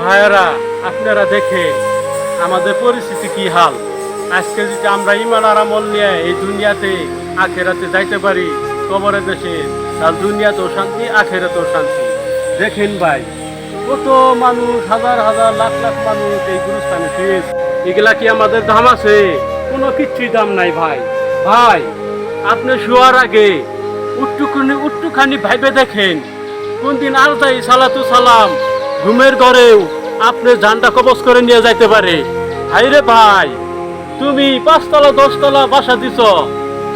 ভাইয়েরা, আপনারা দেখে আমাদের পরিস্থিতি কি হাল? আজকে যদি আমরা ইমান আর আমল নিয়ে এই দুনিয়াতে, আখেরাতে যাইতে পারি কবরের দেশে, তাহলে দুনিয়াতেও শান্তি, আখেরাতেও শান্তি। দেখেন ভাই, কত মানুষ, হাজার হাজার, লাখ লাখ মানুষ এই গুরুস্থানে শুয়েছে এগুলা কি আমাদের দাম আছে? কোনো কিচ্ছুই দাম নাই ভাই। ভাই, আপনি শোয়ার আগে উট্টুখানি উট্টুখানি ভাইবে দেখেন। কোন দিন আলতাই সালাতু সালাম ঘুমের ঘরেও আপনি জানটা কবজ করে নিয়ে যাইতে পারে। হাইরে ভাই, তুমি পাঁচতলা, দশতলা বাসা দিছ।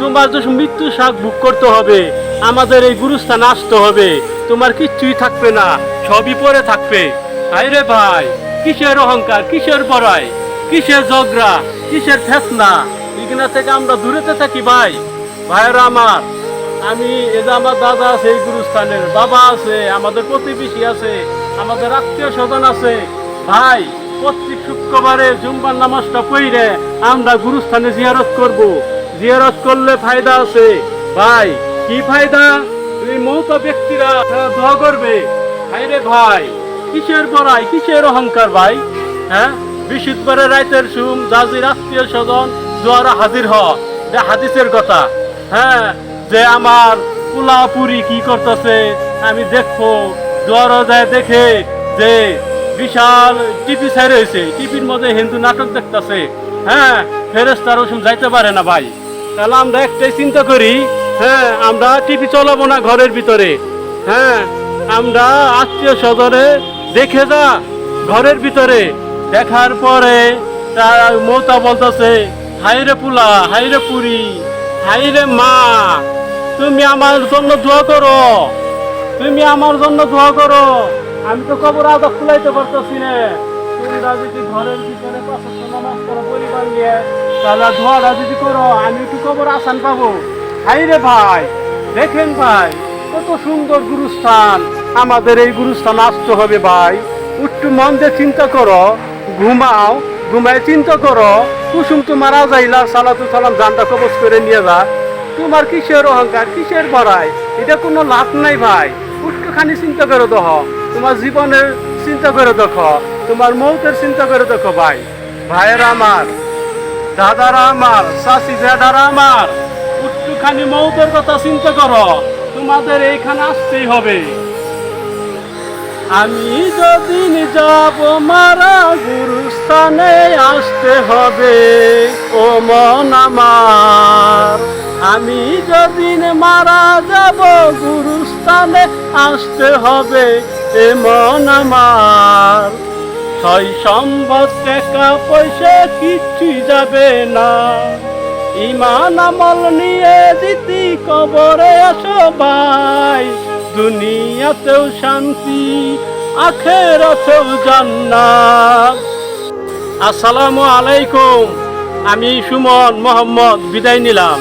তোমার যে মৃত্যু শাক বুক করতে হবে, আমাদের এই গুরুস্থানে আসতে হবে। তোমার কিচ্ছুই থাকবে না, সবই পরে থাকবে। হাইরে ভাই, কিসের অহংকার, কিসের বড়াই কিসের ঝগড়া, কিসের ফেসনা এখানে থেকে আমরা দূরেতে থাকি ভাই। ভাইরা আমার, আমি এই যে আমার দাদা আছে এই গুরুস্থানের, বাবা আছে, আমাদের প্রতিবেশী আছে আমাদের আত্মীয় স্বজন আছে। ভাই, প্রত্যেক শুক্রবারে জুম্বার নামাজটা পড়ে আমরা গুরুস্থানে জিয়ারত করব। জিয়ারত করলে ফায়দা আছে। ভাই, কি ফায়দা? এই মৌত ব্যক্তিরা তারা দোয়া করবে। ভাই রে ভাই, কিসের বড়াই, কিসের অহংকার ভাই? হ্যাঁ? বিশুদ্ধবারে রাইতের সুম জাজির আত্মীয় স্বজন জোয়ারা হাজির হ। হাদিসের কথা। হ্যাঁ? যে আমার পুলা পুরি কি করতেছে, আমি দেখব। জোয়ার যায় দেখে যে বিশাল টিভি সাইড হয়েছে টিভির মধ্যে হিন্দু নাটক দেখতেছে। হ্যাঁ ফেরেস্তার ওসম যাইতে পারে না ভাই। তাহলে আমরা একটাই চিন্তা করি হ্যাঁ আমরা টিভি চলাবো না ঘরের ভিতরে। হ্যাঁ আমরা আত্মীয় স্বজনে দেখে যা ঘরের ভিতরে। দেখার পরে তার মৌতা বলতেছে হাইরে পুলা হাইরে পুরি হাইরে মা, তুমি আমার জন্য দোয়া করো। তুমি আমার জন্য দোয়া করো। আমি তো কবর আদা খুলাইতে পারতেছি না। তোমরা যদি ঘরের ভিতরে পরিবার নিয়ে, তাহলে দোয়াটা যদি করো, আমি একটু কবর আসান পাবো। হাই রে ভাই, দেখেন ভাই, কত সুন্দর গুরুস্থান। আমাদের এই গুরুস্থান আসতে হবে ভাই। একটু মন দিয়ে চিন্তা করো, ঘুমাও, ঘুমায় চিন্তা করো। কুসুম তোমার আজাইলা সালাতু সালাম জানটা কবজ করে নিয়ে যা। তোমার কিসের অহংকার, কিসের বড়াই? এটা কোনো লাভ নাই ভাই। একটুখানি চিন্তা করে দেখ। তোমার জীবনের চিন্তা করে দেখো। তোমার মৌতের চিন্তা করে দেখো ভাই। ভাইয়েরা আমার, দাদারা আমার চাষি দাদারা আমার, একটুখানি মৌতের কথা চিন্তা করো। তোমাদের এইখানে আসতেই হবে। আমি যদি যাব মারা গুরুস্থানে আসতে হবে, ও মন আমার। আমি যদি মারা যাব গুরুস্থানে আসতে হবে এ মন আমার। ছয় সম্ভব টাকা পয়সা কিচ্ছুই যাবে না। ইমান আমল নিয়ে দিতি কবরে আসো ভাই। দুনিয়াতেও শান্তি আখের আখেরাতেও জান্নাত। আসসালামু আলাইকুম, আমি সুমন মোহাম্মদ, বিদায় নিলাম।